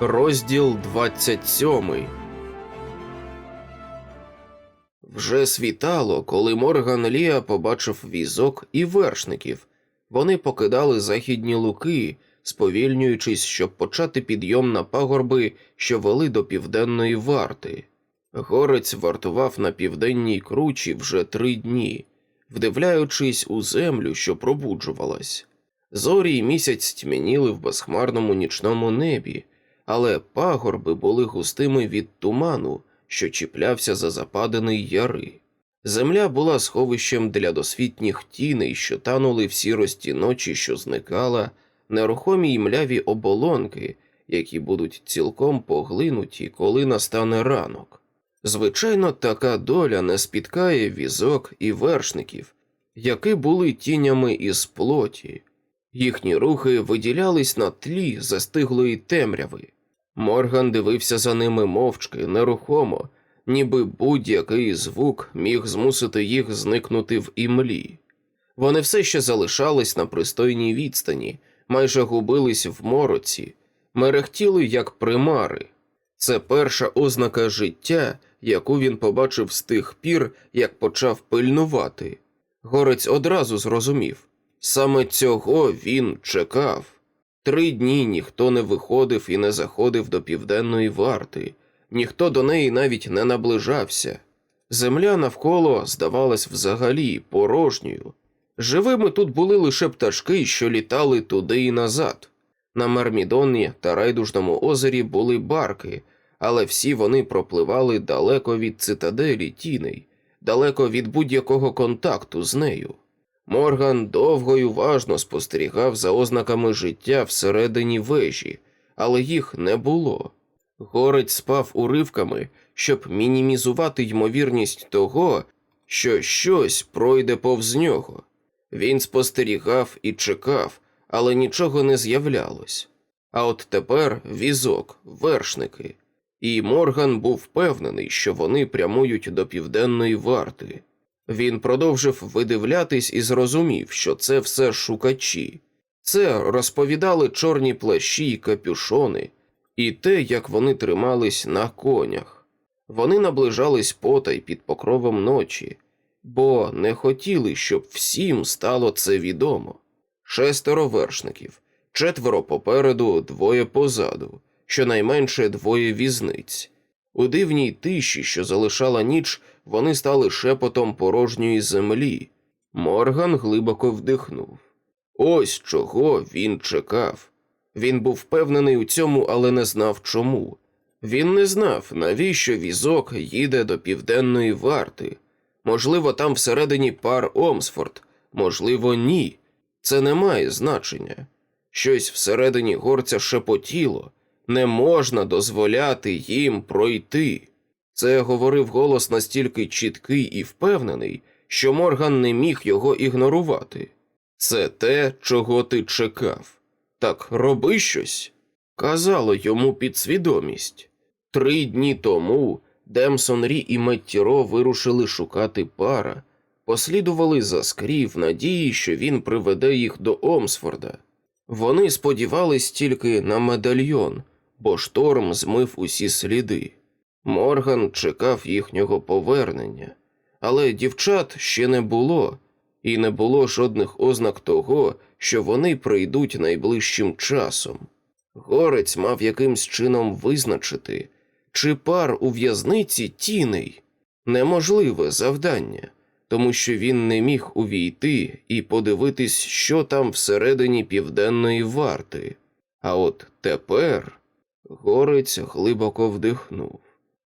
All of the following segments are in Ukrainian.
Розділ 27 Вже світало, коли Морган Ліа побачив візок і вершників. Вони покидали західні луки, сповільнюючись, щоб почати підйом на пагорби, що вели до південної варти. Горець вартував на південній кручі вже три дні, вдивляючись у землю, що пробуджувалась. Зорі й місяць тьмяніли в безхмарному нічному небі, але пагорби були густими від туману, що чіплявся за западини яри. Земля була сховищем для досвітніх тіней, що танули в сірості ночі, що зникала, нерухомі й мляві оболонки, які будуть цілком поглинуті, коли настане ранок. Звичайно, така доля не спіткає візок і вершників, які були тінями із плоті. Їхні рухи виділялись на тлі застиглої темряви. Морган дивився за ними мовчки, нерухомо, ніби будь-який звук міг змусити їх зникнути в імлі. Вони все ще залишались на пристойній відстані, майже губились в мороці, мерехтіли як примари. Це перша ознака життя, яку він побачив з тих пір, як почав пильнувати. Горець одразу зрозумів саме цього він чекав. Три дні ніхто не виходив і не заходив до південної варти, ніхто до неї навіть не наближався. Земля навколо здавалась взагалі порожньою. Живими тут були лише пташки, що літали туди і назад. На Мармідоні та райдужному озері були барки, але всі вони пропливали далеко від цитаделі тіней, далеко від будь-якого контакту з нею. Морган довго й уважно спостерігав за ознаками життя всередині вежі, але їх не було. Горець спав уривками, щоб мінімізувати ймовірність того, що щось пройде повз нього. Він спостерігав і чекав, але нічого не з'являлось. А от тепер візок, вершники, і Морган був впевнений, що вони прямують до південної варти. Він продовжив видивлятись і зрозумів, що це все шукачі. Це розповідали чорні плащі й капюшони, і те, як вони тримались на конях. Вони наближались потай під покровом ночі, бо не хотіли, щоб всім стало це відомо. Шестеро вершників, четверо попереду, двоє позаду, щонайменше двоє візниць. У дивній тиші, що залишала ніч, вони стали шепотом порожньої землі. Морган глибоко вдихнув. Ось чого він чекав. Він був впевнений у цьому, але не знав чому. Він не знав, навіщо візок їде до південної варти. Можливо, там всередині пар Омсфорд, можливо, ні. Це не має значення. Щось всередині горця шепотіло, не можна дозволяти їм пройти. Це говорив голос настільки чіткий і впевнений, що Морган не міг його ігнорувати. Це те, чого ти чекав. Так роби щось. Казало йому підсвідомість. Три дні тому Демсон Рі і Меттіро вирушили шукати пара, послідували за скрі в надії, що він приведе їх до Омсфорда. Вони сподівались тільки на медальйон, бо шторм змив усі сліди. Морган чекав їхнього повернення, але дівчат ще не було, і не було жодних ознак того, що вони прийдуть найближчим часом. Горець мав якимсь чином визначити, чи пар у в'язниці тіней неможливе завдання, тому що він не міг увійти і подивитись, що там всередині південної варти. А от тепер горець глибоко вдихнув.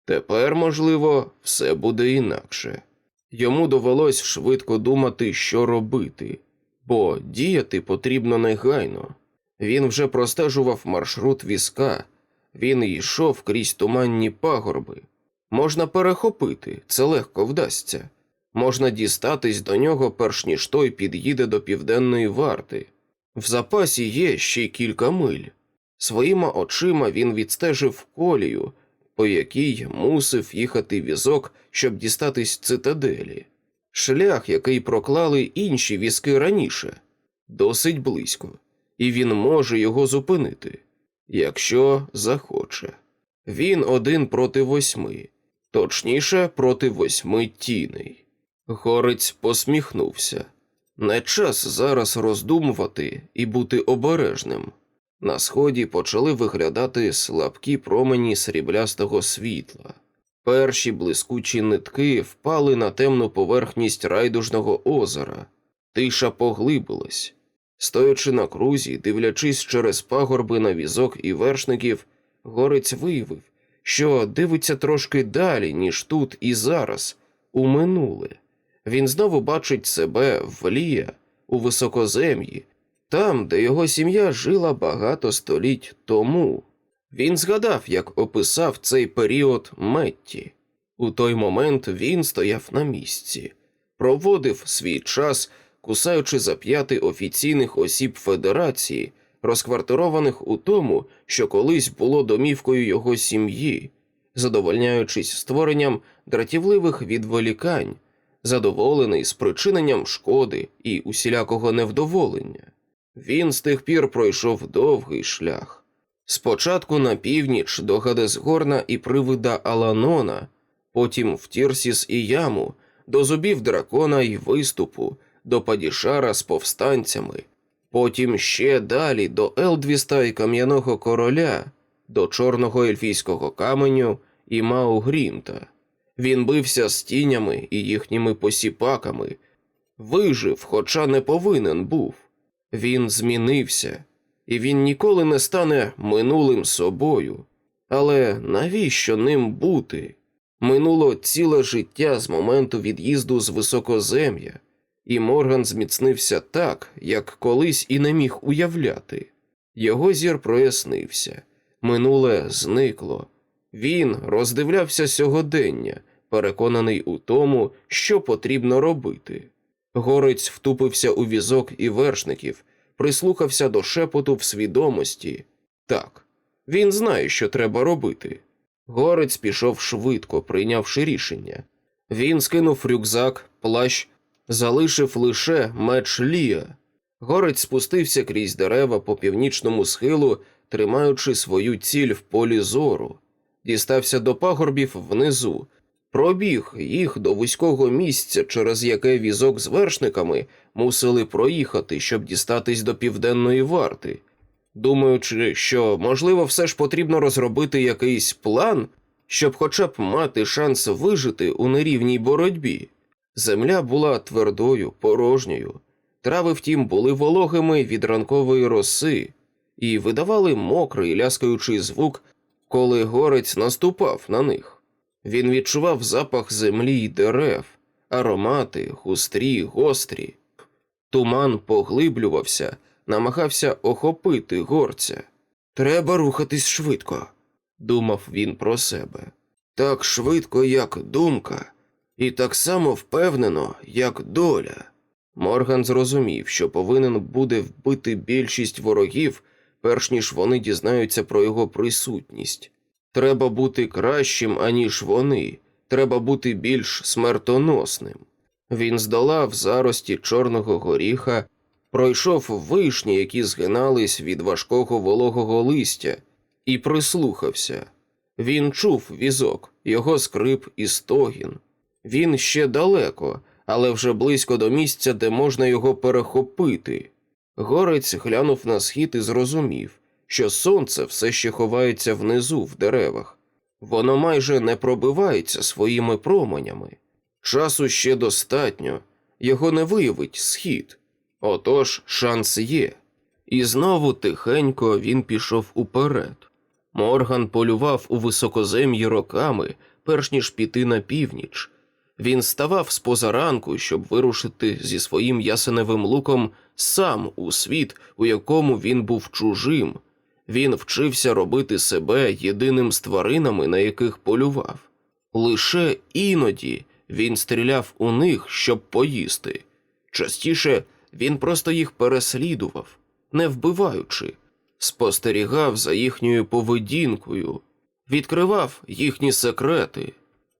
Тепер, можливо, все буде інакше. Йому довелось швидко думати, що робити, бо діяти потрібно негайно. Він вже простежував маршрут візка, він йшов крізь туманні пагорби. Можна перехопити, це легко вдасться. Можна дістатись до нього, перш ніж той під'їде до південної варти. В запасі є ще кілька миль. Своїми очима він відстежив колію, по якій мусив їхати візок, щоб дістатись цитаделі. Шлях, який проклали інші візки раніше, досить близько, і він може його зупинити. якщо захоче. Він один проти восьми, точніше, проти восьми тіней. Горець посміхнувся. Не час зараз роздумувати і бути обережним. На сході почали виглядати слабкі промені сріблястого світла. Перші блискучі нитки впали на темну поверхність райдужного озера. Тиша поглибилась. Стоячи на крузі, дивлячись через пагорби на візок і вершників, горець виявив, що дивиться трошки далі, ніж тут і зараз, у минуле. Він знову бачить себе в Лія, у високозем'ї, там, де його сім'я жила багато століть тому. Він згадав, як описав цей період Метті. У той момент він стояв на місці, проводив свій час, кусаючи за п'яти офіційних осіб Федерації, розквартированих у тому, що колись було домівкою його сім'ї, задовольняючись створенням дратівливих відволікань, задоволений спричиненням шкоди і усілякого невдоволення. Він з тих пір пройшов довгий шлях. Спочатку на північ до Гадесгорна і привида Аланона, потім в Тірсіс і яму, до зубів дракона і виступу, до Падішара з повстанцями, потім ще далі до Елдвіста і Кам'яного короля, до Чорного ельфійського каменю і Маугрімта. Він бився з тінями і їхніми посіпаками, вижив, хоча не повинен був. Він змінився, і він ніколи не стане минулим собою. Але навіщо ним бути? Минуло ціле життя з моменту від'їзду з високозем'я, і Морган зміцнився так, як колись і не міг уявляти. Його зір прояснився, минуле зникло. Він роздивлявся сьогодення, переконаний у тому, що потрібно робити. Горець втупився у візок і вершників, прислухався до шепоту в свідомості. Так, він знає, що треба робити. Горець пішов швидко, прийнявши рішення. Він скинув рюкзак, плащ, залишив лише меч Лія. Горець спустився крізь дерева по північному схилу, тримаючи свою ціль в полі зору, дістався до пагорбів внизу, пробіг їх до вузького місця, через яке візок з вершниками мусили проїхати, щоб дістатись до південної варти, думаючи, що, можливо, все ж потрібно розробити якийсь план, щоб хоча б мати шанс вижити у нерівній боротьбі. Земля була твердою, порожньою, трави, втім, були вологими від ранкової роси і видавали мокрий ляскаючий звук, коли горець наступав на них. Він відчував запах землі й дерев, аромати, густрі, гострі. Туман поглиблювався, намагався охопити горця. Треба рухатись швидко, думав він про себе. Так швидко, як думка, і так само впевнено, як доля. Морган зрозумів, що повинен буде вбити більшість ворогів, перш ніж вони дізнаються про його присутність. Треба бути кращим, аніж вони, треба бути більш смертоносним. Він здолав зарості чорного горіха, пройшов вишні, які згинались від важкого вологого листя, і прислухався. Він чув візок, його скрип і стогін. Він ще далеко, але вже близько до місця, де можна його перехопити. Горець глянув на схід і зрозумів, що сонце все ще ховається внизу в деревах. Воно майже не пробивається своїми променями. Часу ще достатньо, його не виявить схід. Отож шанс є. І знову тихенько він пішов уперед. Морган полював у високозем'ї роками, перш ніж піти на північ. Він ставав з позаранку, щоб вирушити зі своїм ясеневим луком сам у світ, у якому він був чужим. Він вчився робити себе єдиним з тваринами, на яких полював. Лише іноді він стріляв у них, щоб поїсти. Частіше він просто їх переслідував, не вбиваючи, спостерігав за їхньою поведінкою, відкривав їхні секрети.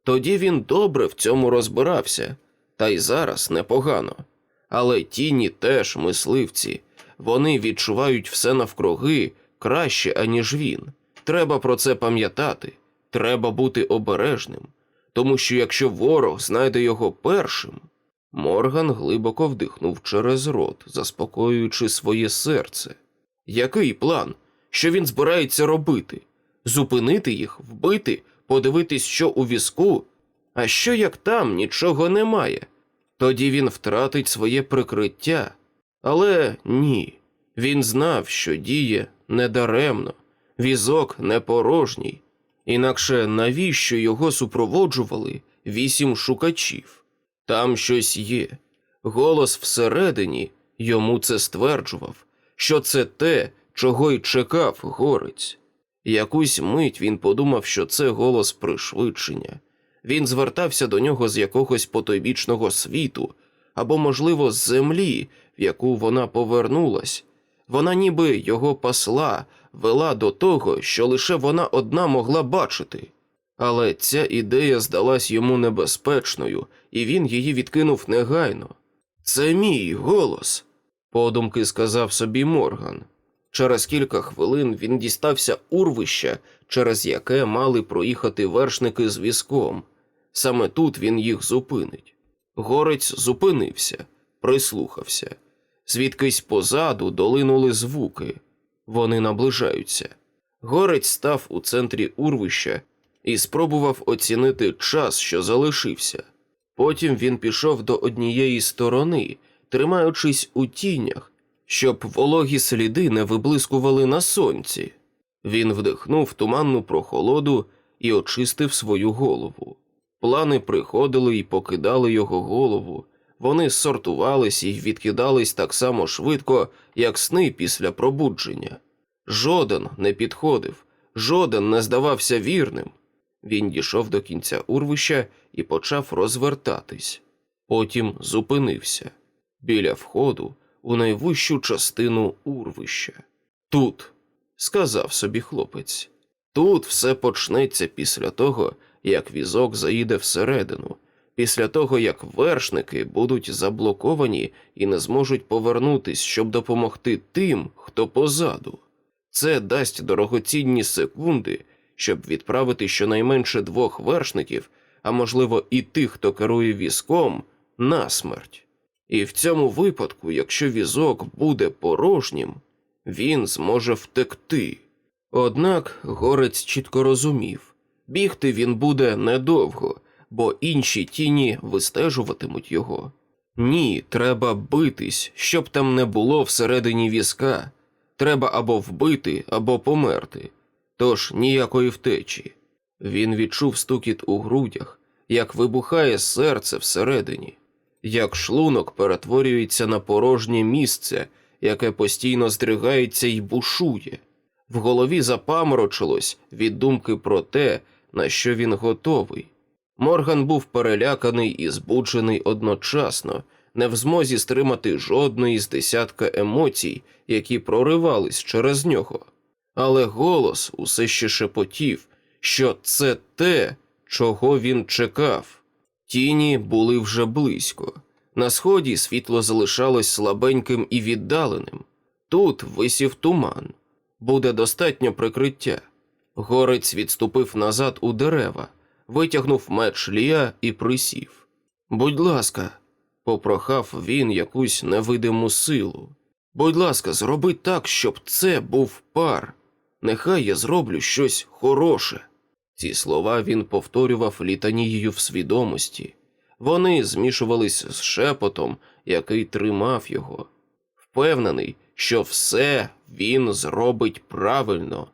Тоді він добре в цьому розбирався, та й зараз непогано. Але тіні теж мисливці, вони відчувають все навкруги, краще, аніж він. Треба про це пам'ятати, треба бути обережним, тому що якщо ворог знайде його першим. Морган глибоко вдихнув через рот, заспокоюючи своє серце. Який план? Що він збирається робити? Зупинити їх, вбити, подивитись, що у візку? А що як там нічого немає? Тоді він втратить своє прикриття. Але ні, він знав, що діє недаремно, візок не порожній. Інакше навіщо його супроводжували вісім шукачів? Там щось є. Голос всередині йому це стверджував, що це те, чого й чекав горець. Якусь мить він подумав, що це голос пришвидшення. Він звертався до нього з якогось потойбічного світу, або, можливо, з землі, в яку вона повернулась. Вона ніби його пасла, вела до того, що лише вона одна могла бачити. Але ця ідея здалась йому небезпечною, і він її відкинув негайно. Це мій голос, подумки сказав собі Морган. Через кілька хвилин він дістався урвища, через яке мали проїхати вершники з візком. Саме тут він їх зупинить. Горець зупинився, прислухався. Звідкись позаду долинули звуки. Вони наближаються. Горець став у центрі урвища і спробував оцінити час, що залишився. Потім він пішов до однієї сторони, тримаючись у тінях, щоб вологі сліди не виблискували на сонці. Він вдихнув туманну прохолоду і очистив свою голову. Плани приходили і покидали його голову. Вони сортувались і відкидались так само швидко, як сни після пробудження. Жоден не підходив, жоден не здавався вірним. Він дійшов до кінця урвища і почав розвертатись. Потім зупинився біля входу у найвищу частину урвища. Тут, сказав собі хлопець, тут все почнеться після того, як візок заїде всередину, після того, як вершники будуть заблоковані і не зможуть повернутись, щоб допомогти тим, хто позаду. Це дасть дорогоцінні секунди, щоб відправити щонайменше двох вершників, а можливо і тих, хто керує візком, на смерть. І в цьому випадку, якщо візок буде порожнім, він зможе втекти. Однак горець чітко розумів бігти він буде недовго, бо інші тіні вистежуватимуть його. Ні, треба битись, щоб там не було всередині візка. Треба або вбити, або померти. Тож ніякої втечі. Він відчув стукіт у грудях, як вибухає серце всередині, як шлунок перетворюється на порожнє місце, яке постійно здригається і бушує. В голові запаморочилось від думки про те, на що він готовий. Морган був переляканий і збуджений одночасно, не в змозі стримати жодної з десятка емоцій, які проривались через нього. Але голос усе ще шепотів, що це те, чого він чекав. Тіні були вже близько. На сході світло залишалось слабеньким і віддаленим. Тут висів туман. Буде достатньо прикриття. Горець відступив назад у дерева, витягнув меч Лія і присів. Будь ласка, попрохав він якусь невидиму силу. Будь ласка, зроби так, щоб це був пар. Нехай я зроблю щось хороше. Ці слова він повторював літанією в свідомості. Вони змішувались з шепотом, який тримав його. Впевнений, що все він зробить правильно.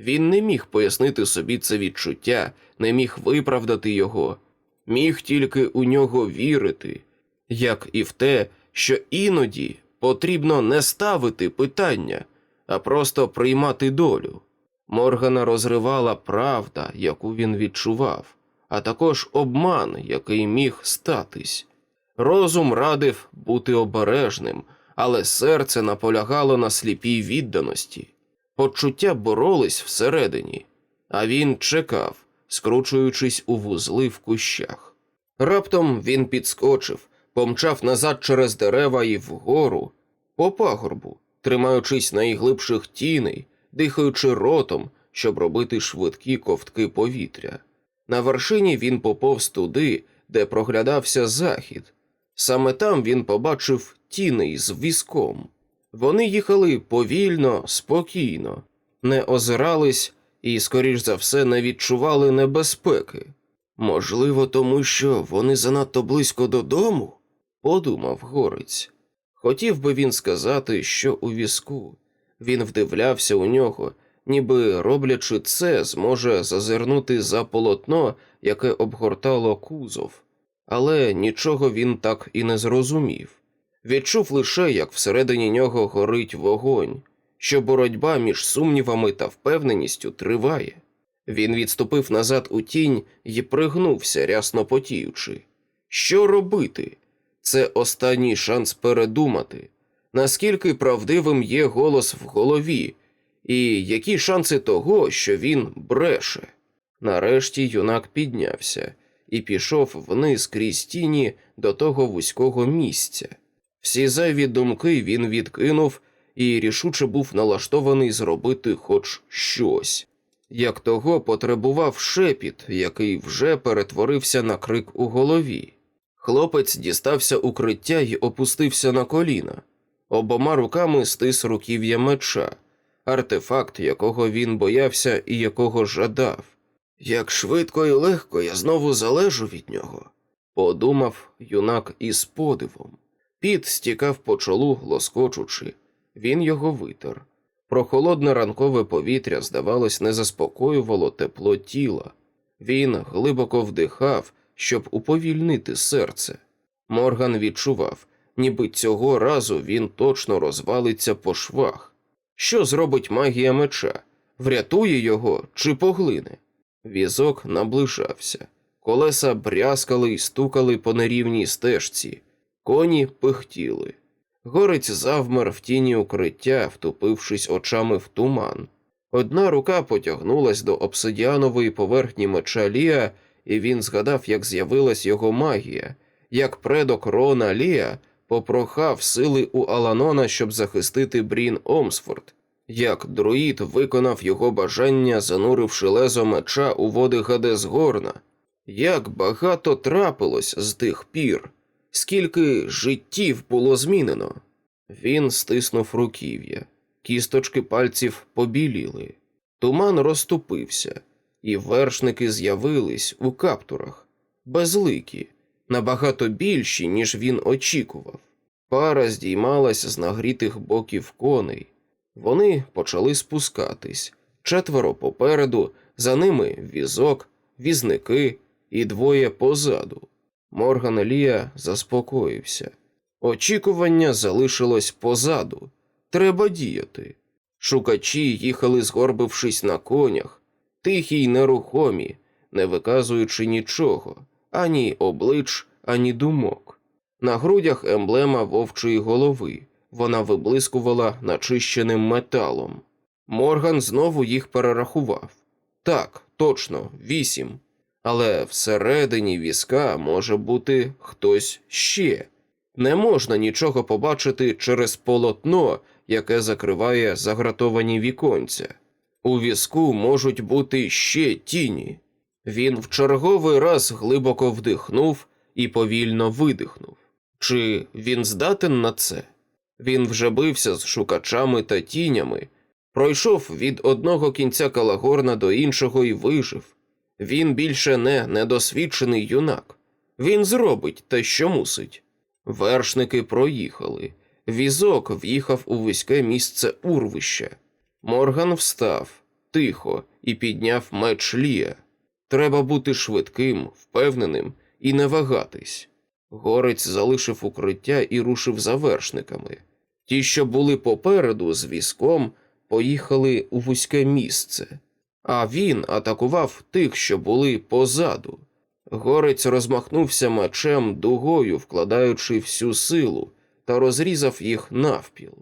Він не міг пояснити собі це відчуття, не міг виправдати його, міг тільки у нього вірити, як і в те, що іноді потрібно не ставити питання, а просто приймати долю. Моргана розривала правда, яку він відчував, а також обман, який міг статись. Розум радив бути обережним, але серце наполягало на сліпій відданості. Почуття боролись всередині, а він чекав, скручуючись у вузли в кущах. Раптом він підскочив, помчав назад через дерева і вгору, по пагорбу, тримаючись найглибших тіней, дихаючи ротом, щоб робити швидкі ковтки повітря. На вершині він поповз туди, де проглядався захід. Саме там він побачив тіней з візком. Вони їхали повільно, спокійно, не озирались і, скоріш за все, не відчували небезпеки. Можливо, тому що вони занадто близько додому, подумав горець. Хотів би він сказати, що у візку. Він вдивлявся у нього, ніби роблячи це, зможе зазирнути за полотно, яке обгортало кузов, але нічого він так і не зрозумів. Відчув лише, як всередині нього горить вогонь, що боротьба між сумнівами та впевненістю триває. Він відступив назад у тінь і пригнувся, рясно потіючи. Що робити? Це останній шанс передумати, наскільки правдивим є голос в голові, і які шанси того, що він бреше. Нарешті юнак піднявся і пішов вниз крізь тіні до того вузького місця. Всі зайві думки він відкинув і рішуче був налаштований зробити хоч щось. Як того потребував шепіт, який вже перетворився на крик у голові. Хлопець дістався укриття і опустився на коліна. Обома руками стис руків'я меча, артефакт, якого він боявся і якого жадав. Як швидко і легко я знову залежу від нього, подумав юнак із подивом. Піт стікав по чолу, лоскочучи. Він його витер. Прохолодне ранкове повітря, здавалось, не заспокоювало тепло тіла. Він глибоко вдихав, щоб уповільнити серце. Морган відчував, ніби цього разу він точно розвалиться по швах. Що зробить магія меча? Врятує його чи поглине? Візок наближався. Колеса брязкали й стукали по нерівній стежці, коні пихтіли. Горець завмер в тіні укриття, втупившись очами в туман. Одна рука потягнулась до обсидіанової поверхні меча Лія, і він згадав, як з'явилась його магія, як предок Рона Лія попрохав сили у Аланона, щоб захистити Брін Омсфорд, як друїд виконав його бажання, зануривши лезо меча у води Гадесгорна, як багато трапилось з тих пір, скільки життів було змінено. Він стиснув руків'я, кісточки пальців побіліли, туман розступився, і вершники з'явились у каптурах, безликі, набагато більші, ніж він очікував. Пара здіймалась з нагрітих боків коней. Вони почали спускатись четверо попереду, за ними візок, візники і двоє позаду. Морган Лія заспокоївся. Очікування залишилось позаду. Треба діяти. Шукачі їхали, згорбившись на конях, тихі й нерухомі, не виказуючи нічого, ані облич, ані думок. На грудях емблема вовчої голови. Вона виблискувала начищеним металом. Морган знову їх перерахував. Так, точно, вісім. Але всередині візка може бути хтось ще. Не можна нічого побачити через полотно, яке закриває загратовані віконця. У візку можуть бути ще тіні. Він в черговий раз глибоко вдихнув і повільно видихнув. Чи він здатен на це? Він вже бився з шукачами та тінями, пройшов від одного кінця Калагорна до іншого і вижив. Він більше не недосвідчений юнак. Він зробить те, що мусить. Вершники проїхали. Візок в'їхав у вузьке місце урвища. Морган встав тихо і підняв меч Лія. Треба бути швидким, впевненим і не вагатись. Горець залишив укриття і рушив за вершниками. Ті, що були попереду з візком, поїхали у вузьке місце, а він атакував тих, що були позаду. Горець розмахнувся мечем дугою, вкладаючи всю силу, та розрізав їх навпіл.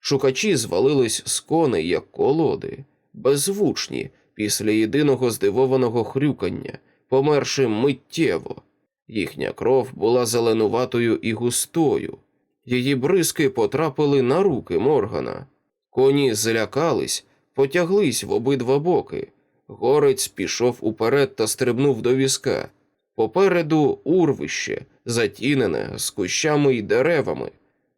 Шукачі звалились з коней, як колоди, беззвучні, після єдиного здивованого хрюкання, померши миттєво. Їхня кров була зеленуватою і густою. Її бризки потрапили на руки Моргана. Коні злякались, потяглись в обидва боки. Горець пішов уперед та стрибнув до візка. Попереду урвище, затінене з кущами й деревами.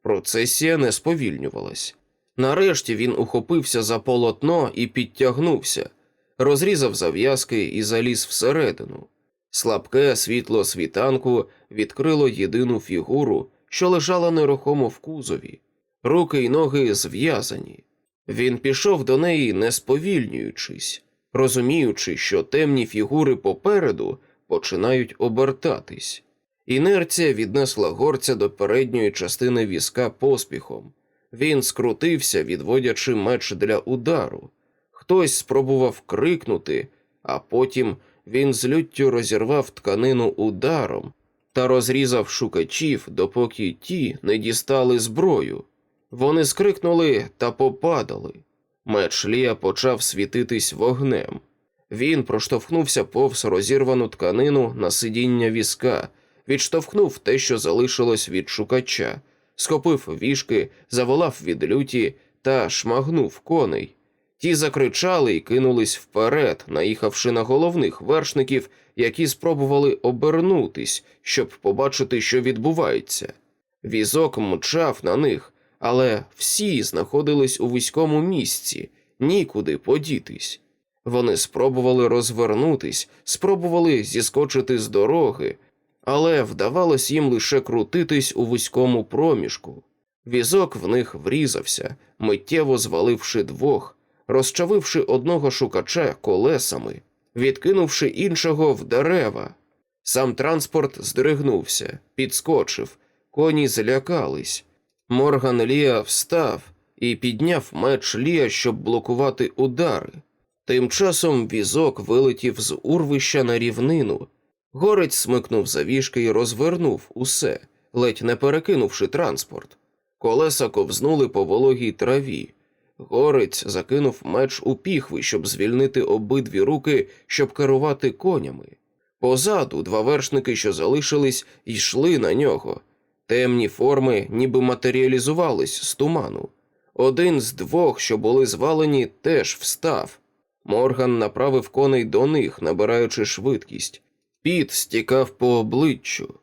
Процесія не сповільнювалась. Нарешті він ухопився за полотно і підтягнувся, розрізав зав'язки і заліз всередину. Слабке світло світанку відкрило єдину фігуру, що лежала нерухомо в кузові, руки й ноги зв'язані. Він пішов до неї, не сповільнюючись, розуміючи, що темні фігури попереду починають обертатись. Інерція віднесла горця до передньої частини візка поспіхом. Він скрутився, відводячи меч для удару. Хтось спробував крикнути, а потім він з люттю розірвав тканину ударом та розрізав шукачів, допоки ті не дістали зброю. Вони скрикнули та попадали. Меч Лія почав світитись вогнем. Він проштовхнувся повз розірвану тканину на сидіння візка, відштовхнув те, що залишилось від шукача, схопив вішки, заволав від люті та шмагнув коней. Ті закричали і кинулись вперед, наїхавши на головних вершників, які спробували обернутись, щоб побачити, що відбувається. Візок мчав на них, але всі знаходились у вузькому місці, нікуди подітись. Вони спробували розвернутись, спробували зіскочити з дороги, але вдавалось їм лише крутитись у вузькому проміжку. Візок в них врізався, миттєво зваливши двох, розчавивши одного шукача колесами, відкинувши іншого в дерева. Сам транспорт здригнувся, підскочив, коні злякались. Морган Ліа встав і підняв меч Лія, щоб блокувати удари. Тим часом візок вилетів з урвища на рівнину. Горець смикнув завішки і розвернув усе, ледь не перекинувши транспорт. Колеса ковзнули по вологій траві. Горець закинув меч у піхви, щоб звільнити обидві руки, щоб керувати конями. Позаду два вершники, що залишились, йшли на нього. Темні форми ніби матеріалізувались з туману. Один з двох, що були звалені, теж встав. Морган направив коней до них, набираючи швидкість. Піт стікав по обличчю.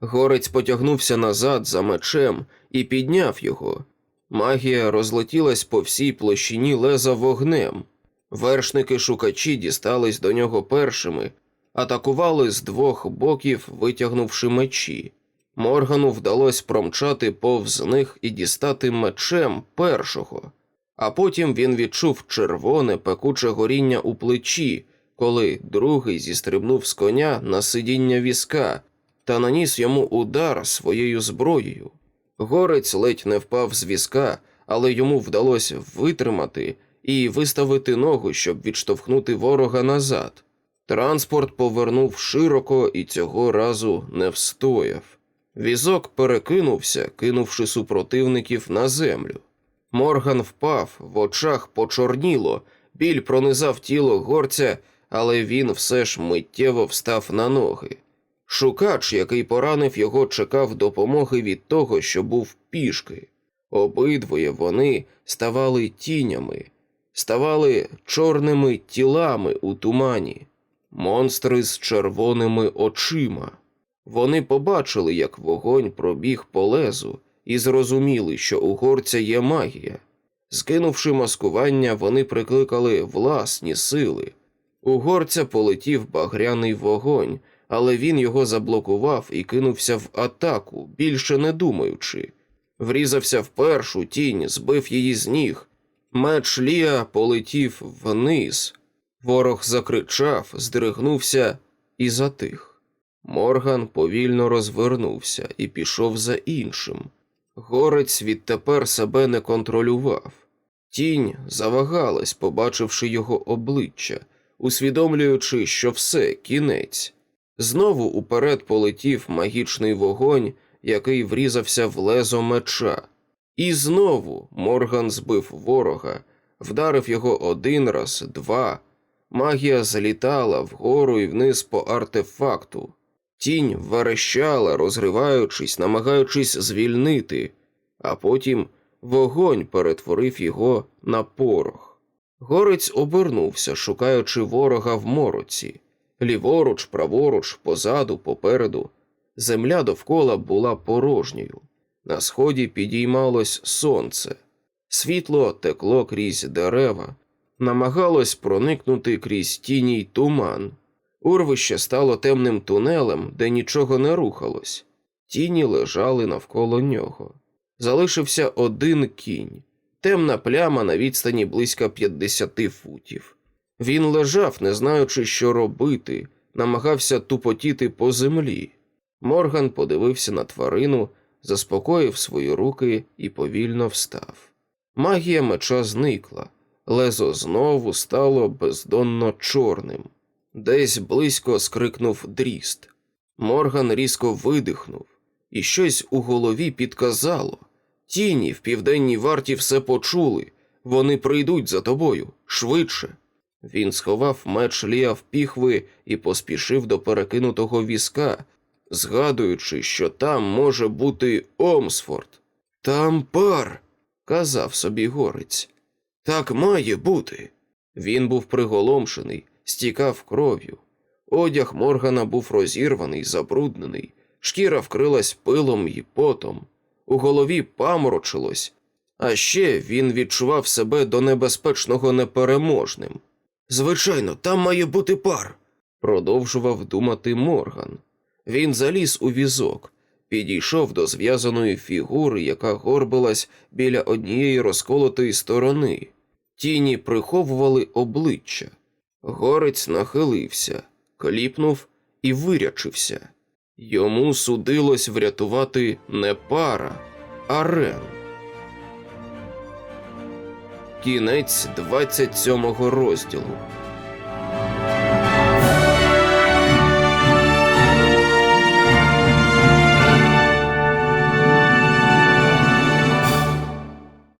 Горець потягнувся назад за мечем і підняв його. Магія розлетілась по всій площині леза вогнем. Вершники шукачі дістались до нього першими, атакували з двох боків, витягнувши мечі. Моргану вдалося промчати повз них і дістати мечем першого. А потім він відчув червоне пекуче горіння у плечі, коли другий зістрибнув з коня на сидіння візка та наніс йому удар своєю зброєю. Горець ледь не впав з візка, але йому вдалося витримати і виставити ногу, щоб відштовхнути ворога назад. Транспорт повернув широко і цього разу не встояв. Візок перекинувся, кинувши супротивників на землю. Морган впав, в очах почорніло, біль пронизав тіло горця, але він все ж миттєво встав на ноги. Шукач, який поранив його, чекав допомоги від того, що був пішки. Обидвоє вони ставали тінями, ставали чорними тілами у тумані, монстри з червоними очима. Вони побачили, як вогонь пробіг по лезу, і зрозуміли, що у горця є магія. Скинувши маскування, вони прикликали власні сили. У горця полетів багряний вогонь, але він його заблокував і кинувся в атаку, більше не думаючи. Врізався в першу тінь, збив її з ніг. Меч Лія полетів вниз. Ворог закричав, здригнувся і затих. Морган повільно розвернувся і пішов за іншим. Горець відтепер себе не контролював. Тінь завагалась, побачивши його обличчя, усвідомлюючи, що все кінець. Знову уперед полетів магічний вогонь, який врізався в лезо меча. І знову Морган збив ворога, вдарив його один раз, два. Магія залітала вгору і вниз по артефакту. Тінь верещала, розриваючись, намагаючись звільнити, а потім вогонь перетворив його на порох. Горець обернувся, шукаючи ворога в мороці. Ліворуч, праворуч, позаду, попереду. Земля довкола була порожньою. На сході підіймалось сонце. Світло текло крізь дерева, намагалось проникнути крізь тіні й туман. Урвище стало темним тунелем, де нічого не рухалось. Тіні лежали навколо нього. Залишився один кінь, темна пляма на відстані близько 50 футів. Він лежав, не знаючи, що робити, намагався тупотіти по землі. Морган подивився на тварину, заспокоїв свої руки і повільно встав. Магія меча зникла, лезо знову стало бездонно чорним. Десь близько скрикнув дріст. Морган різко видихнув, і щось у голові підказало. Тіні в південній варті все почули, вони прийдуть за тобою швидше. Він сховав меч Лія в піхви і поспішив до перекинутого візка, згадуючи, що там може бути Омсфорд. Там пар, казав собі горець. Так має бути. Він був приголомшений, стікав кров'ю. Одяг Моргана був розірваний, забруднений, шкіра вкрилась пилом і потом, у голові паморочилось, а ще він відчував себе до небезпечного непереможним. Звичайно, там має бути пар, продовжував думати Морган. Він заліз у візок, підійшов до зв'язаної фігури, яка горбилась біля однієї розколотої сторони. Тіні приховували обличчя. Горець нахилився, кліпнув і вирячився. Йому судилось врятувати не пара, а Рен. Кінець 27 розділу.